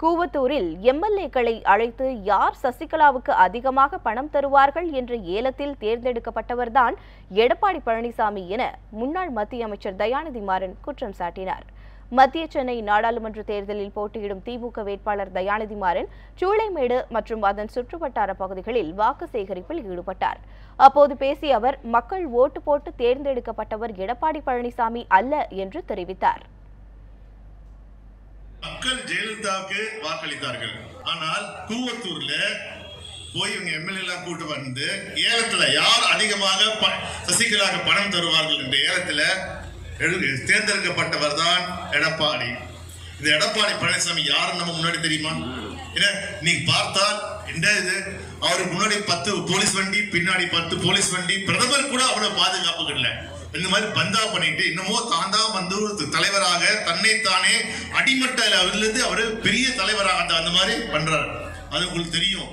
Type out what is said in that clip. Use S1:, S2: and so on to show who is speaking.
S1: கூவத்தூரில் எம்எல்ஏக்களை அழைத்து யார் சசிகலாவுக்கு அதிகமாக பணம் தருவார்கள் என்ற ஏலத்தில் தேர்ந்தெடுக்கப்பட்டவர்தான் எடப்பாடி பழனிசாமி என முன்னாள் மத்திய அமைச்சர் தயாநிதி மாறன் குற்றம் சாட்டினார். மத்திய சென்னை நாடாளுமன்ற தேர்தலில் போட்டியிடும் திமுக வேட்பாளர் தயாநிதி மாறன் சூளைமேடு மற்றும் அதன் சுற்றுவட்டார பகுதிகளில் வாக்கு சேகரிப்பில் ஈடுபட்டார். அப்போது பேசிய அவர் மக்கள் ஓட்டு போட்டு தேர்ந்தெடுக்கப்பட்டவர் எடப்பாடி பழனிசாமி அல்ல என்று தெரிவித்தார்.
S2: மக்கள் ஜெயலலிதாவுக்கு வாக்களித்தார்கள். ஆனால் கூவத்தூர்ல போய் இவங்க எம்எல்ஏ எல்லாம் கூட்டு வந்து ஏலத்துல யார் அதிகமாக ப- சசிகலாவுக்கு பணம் தருவார்கள் என்ற ஏலத்துல தேர்ந்தெடுக்கப்பட்டவர் தான் எடப்பாடி. இந்த எடப்பாடி பழனிசாமி யாருன்னு நம்ம முன்னாடி தெரியுமா? ஏன்னா நீங்க பார்த்தால் என்ன இது? அவருக்கு முன்னாடி பத்து போலீஸ் வண்டி பின்னாடி பத்து போலீஸ் வண்டி பிரதமர் கூட அவ்வளவு பாதுகாப்பு இல்லை. இந்த மாதிரி பந்தா பண்ணிட்டு இன்னமோ தான் தான் வந்து ஒரு தலைவராக தன்னைத்தானே அடிமட்ட லெவல்ல அவர் பெரிய தலைவராக அந்த அந்த மாதிரி பண்றாரு. அது உங்களுக்கு தெரியும்.